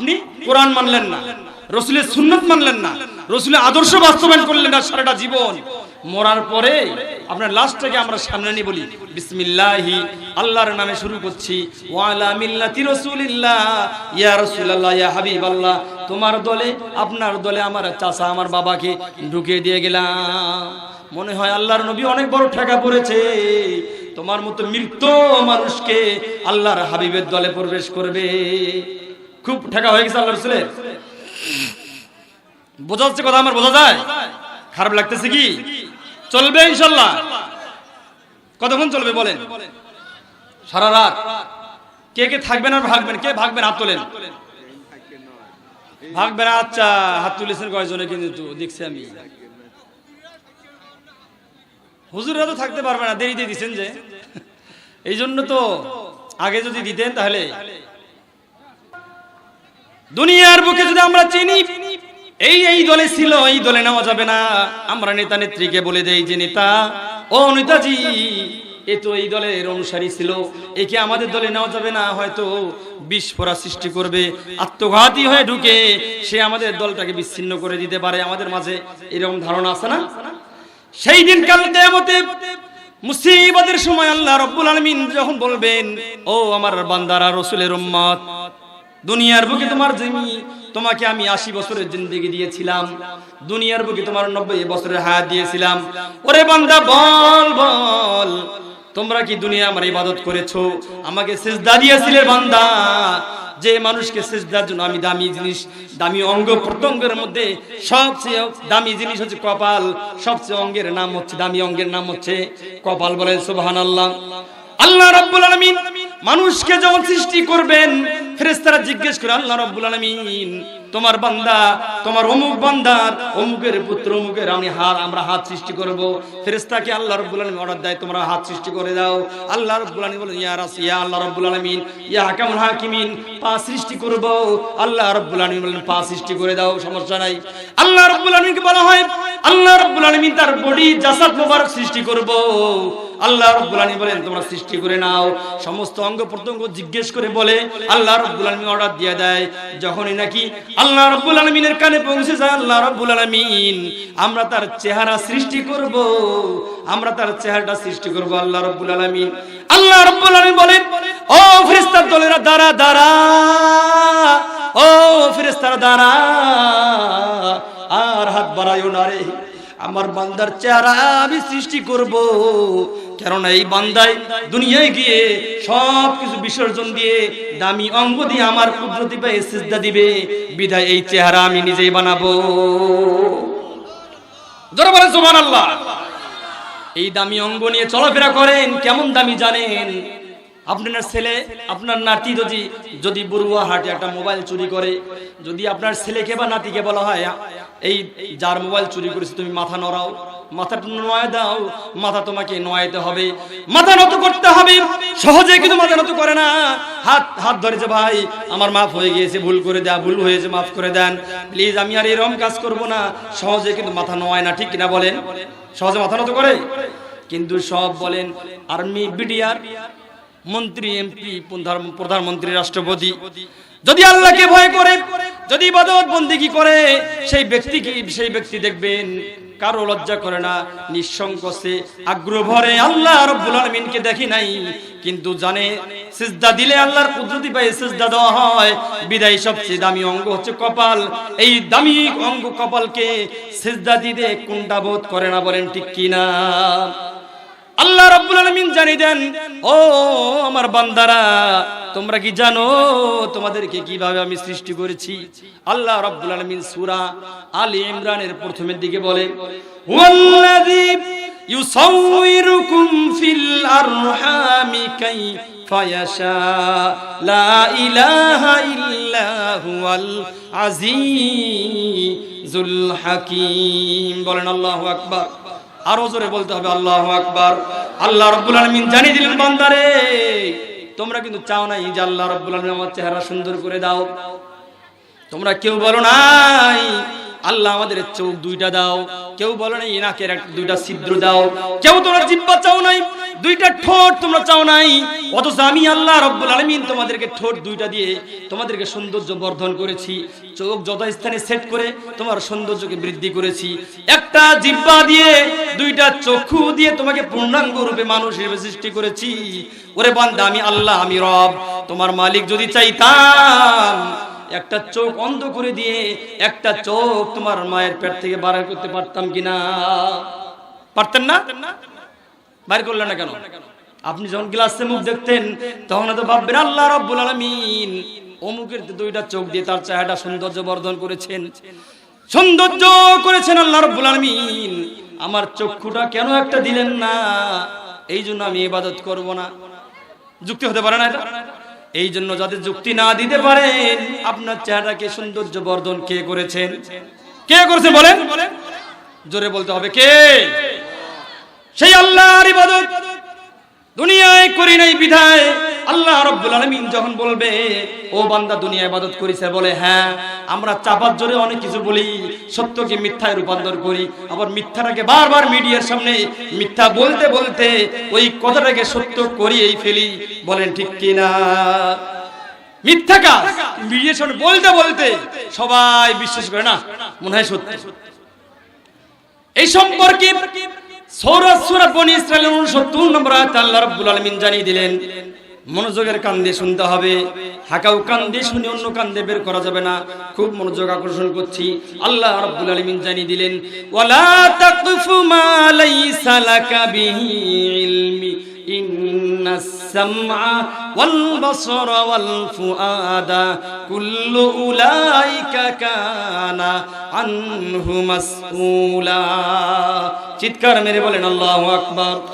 আপনি কোরআন মানলেন না, রসুলের সুন্নত মানলেন না, রসুলের আদর্শ বাস্তবায়ন করলেন না সারাটা জীবন। মরার পরে আপনার লাস্টটাকে আমরা সামনে নিয়ে বলি, বিসমিল্লাহি, আল্লাহর নামে শুরু করছি, ওয়ালা মিল্লাতি রাসূলিল্লাহ, ইয়া রাসূলুল্লাহ, ইয়া হাবিবাল্লাহ, তোমার দলে, আপনার দলে আমার চাচা, আমার বাবাকে ঢুকিয়ে দিয়ে গেলাম। মনে হয় আল্লাহর নবী অনেক বড় ঠেকা পড়েছে। তোমার মতো মৃত্যু মানুষকে আল্লাহর হাবিবের দলে প্রবেশ করবে। খুব ঠেকা হয়ে গেছে আল্লাহ রসুলের। বোঝা যাচ্ছে কথা আমার, বোঝা যায়? খারাপ লাগতেছে কি? চলবে ইনশাল্লাহ। কতক্ষণ চলবে বলেন? সারা রাত। কে কে থাকবেন আর ভাগবেন? কে ভাগবেন? হাত তোলেন। ভাগবেন? আচ্ছা হাত তুলেছেন কয়জনে কিন্তু দেখছি আমি। হুজুররা তো থাকতে পারবে না, দেরিতে দিচ্ছেন যে। এই জন্য তো আগে যদি দিতেন তাহলে দুনিয়ার বুকে যদি আমরা চিনি, এই এই দলে ছিল, এই দলে নেওয়া যাবে না। আমরা নেতা নেত্রীকে বলে দেই যে, নেতা, ও নেতাজি, এ তো এই দলের অনুসারী ছিল। একে আমাদের দলে নেওয়া যাবে না? হয়তো বিস্ফোরা সৃষ্টি করবে, আত্মঘাতী হয়ে ঢুকে সে আমাদের দলটাকে বিচ্ছিন্ন করে দিতে পারে। আমাদের মাঝে এরকম ধারণা আছে না? সেই দিন কাল সময় আল্লাহ রব্বুল আলমিন যখন বলবেন, ও আমার বান্দারা, রসুলের উম্মত দুনিয়ার বুকে তোমার জমি, তোমাকে আমি আশি বছরের জিন্দগি দিয়েছিলাম। দুনিয়ার বুকে তোমার নব্বই বছরের হায়াত দিয়েছিলাম। ওরে বান্দা, বল বল, তোমরা কি দুনিয়া আমার ইবাদত করেছ? আমাকে সেজদা দিয়েছিলে বান্দা। যে মানুষকে সেজদার জন্য আমি দামি জিনিস, দামি অঙ্গ প্রত্যঙ্গের মধ্যে সবচেয়ে দামি জিনিস হচ্ছে কপাল। সবচেয়ে অঙ্গের নাম হচ্ছে, দামি অঙ্গের নাম হচ্ছে কপাল বলেন সুবহানাল্লাহ। আল্লাহ রাব্বুল আলামিন মানুষকে যখন সৃষ্টি করবেন ফেরেশতারা জিজ্ঞেস করে, আল্লাহ রাব্বুল আলামিন, তোমার বান্দা, তোমার অমুক বান্দার অমুকের পুত্র, অমুকের আমি হাত আমরা হাত সৃষ্টি করব। ফেরেশতাকে আল্লাহ রাব্বুল আলামিন অর্ডার দেয়, তোমরা হাত সৃষ্টি করে দাও। আল্লাহ রাব্বুল আলামিন বলেন, ইয়া রাস ইয়া আল্লাহ রাব্বুল আলামিন, ইয়া হাকামুল হাকিমিন, পা সৃষ্টি করব। আল্লাহ রাব্বুল আলামিন বলেন, পা সৃষ্টি করে দাও, সমস্যা নাই। আল্লাহ রাব্বুল আলামিনকে বলা হয় আল্লাহ রাব্বুল আলামিন তার বডি জাসাদ মোবারক সৃষ্টি করব। আল্লাহ রাব্বুল আলামিন বলেন, তোমরা সৃষ্টি করে নাও। সমস্ত অঙ্গ প্রত্যঙ্গ জিজ্ঞেস করে বলে, আল্লাহ রাব্বুল আলামিন অর্ডার দিয়ে দেয়। যখনই নাকি আল্লাহ রাব্বুল আলামিনের কানে পৌঁছে যায়, আল্লাহ রাব্বুল আলামিন, আমরা তার চেহারা সৃষ্টি করব। আমরা তার চেহারাটা সৃষ্টি করব, আল্লাহ রাব্বুল আলামিন। আল্লাহ রাব্বুল আলামিন বলেন, ও ফেরেশতার দলেরা, দাঁড়া দাঁড়া, ও ফেরেশতারা, দাঁড়া। বাড়াইও না রে। আমার বান্দার চেহারা আমি সৃষ্টি করব। কেননা এই বান্দায় দুনিয়ায় গিয়ে সব কিছু বিসর্জন দিয়ে দামি অঙ্গ দিয়ে আমার কুদরতি পায়ে সিজদা দিবে। বিধায় এই চেহারা আমি নিজেই বানাবো। বলেন সুবহানাল্লাহ। এই দামি অঙ্গ নিয়ে চলাফেরা করেন, কেমন দামি জানেন? আপনার ছেলে, আপনার নাতি যদি যদি বড়ুয়া হাটে একটা মোবাইল চুরি করে, যদি আপনার ছেলেকে বা নাতিকে বলা হয়, এই যার মোবাইল চুরি করেছে, তুমি মাথা নড়াও মাথাটা নয় দাও, মাথা তোমাকে নয়াইতে হবে, মাথা নত করতে হবে। সহজে কিন্তু মাথা নত করে না। হাত হাত ধরেছে, ভাই, আমার মাফ হয়ে গিয়েছে, ভুল করে দেয়া, ভুল হয়েছে, মাফ করে দেন। প্লিজ, আমি আর এরকম কাজ করব না। সহজে কিন্তু মাথা নয় না, ঠিক কিনা বলেন? সহজে মাথা নত করে? কিন্তু সব বলেন, আর্মি, বিডিআর মন্ত্রী, এমপি প্রধানমন্ত্রী, রাষ্ট্রপতি। যদি আল্লাহকে ভয় করে, যদি ইবাদত বন্দিগি করে, সেই ব্যক্তি কি সেই ব্যক্তি দেখবেন কারও লজ্জা করে না, নিঃসংকোচে আগ্রহ ভরে আল্লাহ রব্বুল আলামিনকে দেখি নাই, কিন্তু জানে সিজদা দিলে আল্লাহর কুদরতি পায়ে সিজদা দেওয়া হয়। বিদায় সবচেয়ে দামি অঙ্গ হচ্ছে কপাল। এই দামি অঙ্গ কপালকে সিজদা দিতে কোনটা বোধ করে না বলেন ঠিক কিনা? আল্লাহ রাব্বুল আলামিন জানি দেন, ও আমার বান্দারা, তোমরা কি জানো তোমাদেরকে কীভাবে আমি সৃষ্টি করেছি? আল্লাহ রাব্বুল আলামিন সূরা আলী ইমরানের প্রথমের দিকে বলে, ওয়াল্লাযী ইউসাউইরুকুম ফিল আরহামি কাইফা ইয়াশা, লা ইলাহা ইল্লা হুয়াল আজিজুল হাকীম। বলেন, আল্লাহু আকবার। আরও জোরে বলতে হবে, আল্লাহ আকবার। আল্লাহ রব্বুল আলমিন জানিয়ে দিলেন, বান্দারে, তোমরা কিন্তু চাও নাই যে আল্লাহ রব্বুল আলমিন আমার চেহারা সুন্দর করে দাও। তোমরা কেউ বলো নাই, আল্লাহ আমাদের চোখ দুইটা দাও। কেউ বলে নাই নাকের একটা দুইটা ছিদ্র দাও। কেউ তোমরা জিব্বা চাও নাই, দুইটা ঠোঁট তোমরা চাও নাই। অথচ আমি আল্লাহ রব্বুল আলমিন তোমাদেরকে ঠোঁট দুইটা দিয়ে তোমাদেরকে সৌন্দর্য বর্ধন করেছি, চোখ যথাস্থানে সেট করে তোমার সৌন্দর্যকে বৃদ্ধি করেছি। একটা জিব্বা দিয়ে, দুইটা চক্ষু দিয়ে তোমাকে পূর্ণাঙ্গ রূপে মানুষ হিসেবে সৃষ্টি করেছি। ওরে বান্দা, আমি আল্লাহ, আমি রব। তোমার মালিক যদি চাইতাম একটা চোখ অন্ধ করে দিয়ে একটা চোখ তোমার মায়ের পেট থেকে বার করতে পারতাম কিনা? পারতেন না? বাইর করলেন না কেন? আপনি যখন গ্লাসে মুখ দেখতেন, তখন তো ভাববেন, আল্লাহ রব্বুল আলামিন। অমুকের দুইটা চোখ দিয়ে তার চেহারা সৌন্দর্য বর্ধন করেছেন। সৌন্দর্য করেছেন আল্লাহ রব্বুল আলামিন। আমার চক্ষুটা কেন একটা দিলেন না? এই জন্য আমি ইবাদত করব না। যুক্তি হতে পারে না এটা? এই জন্য যাদের যুক্তি না দিতে পারেন আপনার চেহারাকে সৌন্দর্য বর্ধন কে করেছেন? কে করেছেন বলেন? জোরে বলতে হবে কে? সেই আল্লাহর ইবাদত। দুনিয়ায় করি নাই বিধায়। আল্লাহ রব্বুল আলমিন যখন বলবে, ও বান্দা দুনিয়া ইবাদত করিছে, বলে হ্যাঁ আমরা চাপার জোরে অনেক কিছু বলি, সত্যকে মিথ্যায় রূপান্তর করি, আবার মিথ্যাটাকে বারবার মিডিয়ার সামনে মিথ্যা বলতে বলতে ওই কথাটাকে সত্য করিয়েই ফেলি। বলেন, ঠিক কিনা? মিথ্যা কাজ মিডিয়ার সামনে বলতে বলতে সবাই বিশ্বাস করে না, মনে হয় সত্যি। এই সম্পর্কে নম্বর জানিয়ে দিলেন, মনোযোগের কান দিয়ে শুনতে হবে। হাকাউ কান দিয়ে শুনে অন্য কান দিয়ে বের করা যাবে না। খুব মনোযোগ আকর্ষণ করছি। আল্লাহ রাব্বুল আলামিন জানিয়ে দিলেন, ওয়ালা আনহু চিৎকার মেরে বলেন আল্লাহ আকবার।